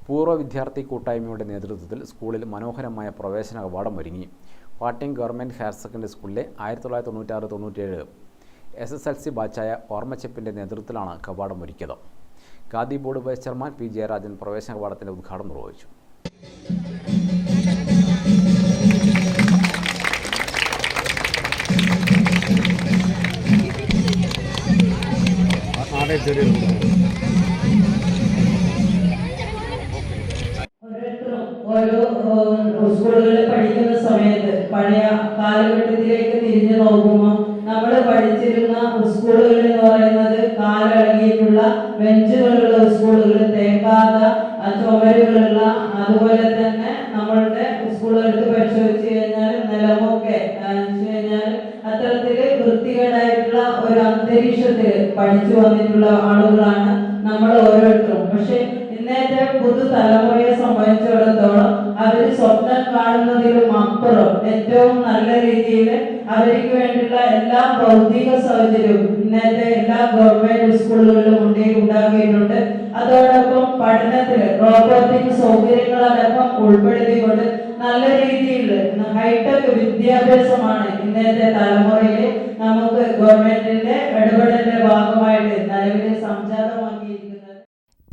പൂർവ വിദ്യാർത്ഥി കൂട്ടായ്മയുടെ നേതൃത്വത്തിൽ സ്കൂളിൽ മനോഹരമായ പ്രവേശന കവാടം ഒരുങ്ങി പാട്ടിങ് ഗവൺമെന്റ് ഹയർ സെക്കൻഡറി സ്കൂളിലെ ആയിരത്തി തൊള്ളായിരത്തി തൊണ്ണൂറ്റാറ് തൊണ്ണൂറ്റേഴ് എസ് എസ് എൽ സി ബാച്ചായ ഓർമ്മച്ചപ്പിന്റെ നേതൃത്വത്തിലാണ് കവാടം ഒരുക്കിയത് khadi board vice chairman P Jayarajan പ്രവേശന കവാടത്തിന്റെ ഉദ്ഘാടനം നിർവഹിച്ചു ഓരോരുത്തരും ഓരോ സ്കൂളുകളിൽ പഠിക്കുന്ന സമയത്ത് പഴയ കാലഘട്ടത്തിലേക്ക് തിരിഞ്ഞു നോക്കുമ്പോൾ നമ്മൾ പഠിച്ചിരുന്ന സ്കൂളുകൾ എന്ന് പറയുന്നത് കാലടങ്ങിയിട്ടുള്ള ബെഞ്ചുകളുള്ള സ്കൂളുകൾ തേക്കാത്ത ചുമരുകളുള്ള അതുപോലെ തന്നെ നമ്മളുടെ സ്കൂളുകൾക്ക് പരിശോധിച്ച് കഴിഞ്ഞാൽ നിലമൊക്കെ കഴിഞ്ഞാൽ അത്തരത്തിൽ വൃത്തികേടായിട്ടുള്ള ഒരു അന്തരീക്ഷത്തിൽ പഠിച്ചു വന്നിട്ടുള്ള ആളുകളാണ് നമ്മൾ പുതുതലമുറയെ സംബന്ധിച്ചിടത്തോളം അവർ സ്വപ്നം കാണുന്നതിലും അപ്പുറം ഏറ്റവും നല്ല രീതിയിൽ അവർക്ക് വേണ്ടിയുള്ള എല്ലാ ഭൗതിക സൗകര്യവും ഇന്നത്തെ എല്ലാ ഗവൺമെന്റ് സ്കൂളുകളിലും ഉണ്ടേ ഉണ്ടാക്കിയിട്ടുണ്ട്. അതോടൊപ്പം പഠനത്തിൽ റോബോട്ടിക് സൗകര്യങ്ങളടക്കം ഉൾപ്പെടുത്തിക്കൊണ്ട് നല്ല രീതിയിൽ ഹൈടെക് വിദ്യാഭ്യാസമാണ് ഇന്നത്തെ തലമുറയിൽ നമുക്ക് ഗവൺമെന്റിന്റെ ഇടപെടലിന്റെ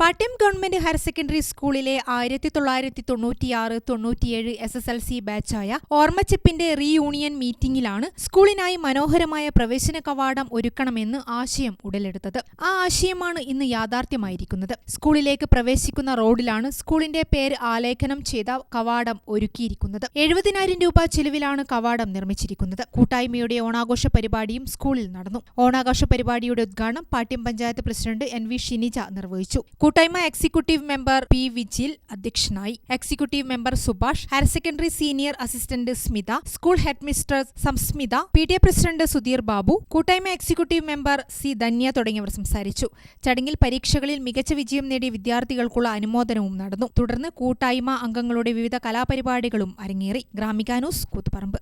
പാട്യം ഗവൺമെന്റ് ഹയർ സെക്കൻഡറി സ്കൂളിലെ ആയിരത്തി തൊള്ളായിരത്തി തൊണ്ണൂറ്റിയാറ് തൊണ്ണൂറ്റിയേഴ് എസ് എസ് എൽ സി ബാച്ചായ ഓർമ്മച്ചെപ്പിന്റെ റീയൂണിയൻ മീറ്റിംഗിലാണ് സ്കൂളിനായി മനോഹരമായ പ്രവേശന കവാടം ഒരുക്കണമെന്ന് ആശയം ഉടലെടുത്തത്. ആ ആശയമാണ് ഇന്ന് യാഥാർത്ഥ്യമായിരിക്കുന്നത്. സ്കൂളിലേക്ക് പ്രവേശിക്കുന്ന റോഡിലാണ് സ്കൂളിന്റെ പേര് ആലേഖനം ചെയ്ത കവാടം ഒരുക്കിയിരിക്കുന്നത്. എഴുപതിനായിരം രൂപ ചെലവിലാണ് കവാടം നിർമ്മിച്ചിരിക്കുന്നത്. കൂട്ടായ്മയുടെ ഓണാഘോഷ പരിപാടിയും സ്കൂളിൽ നടന്നു. ഓണാഘോഷ പരിപാടിയുടെ ഉദ്ഘാടനം Pattiam panchayat president N V Shinija നിർവഹിച്ചു. കൂട്ടായ്മ എക്സിക്യൂട്ടീവ് മെമ്പർ പി വിജിൽ അധ്യക്ഷനായി. Executive member Subhash higher secondary senior assistant Smitha school head mister Samsmitha P T A president Sudheer Babu കൂട്ടായ്മ എക്സിക്യൂട്ടീവ് മെമ്പർ സി ധന്യ തുടങ്ങിയവർ സംസാരിച്ചു. ചടങ്ങിൽ പരീക്ഷകളിൽ മികച്ച വിജയം നേടിയ വിദ്യാർത്ഥികൾക്കുള്ള അനുമോദനവും നടന്നു. തുടർന്ന് കൂട്ടായ്മ അംഗങ്ങളുടെ വിവിധ കലാപരിപാടികളും അരങ്ങേറി. ഗ്രാമിക ന്യൂസ് കൂത്തുപറമ്പ്.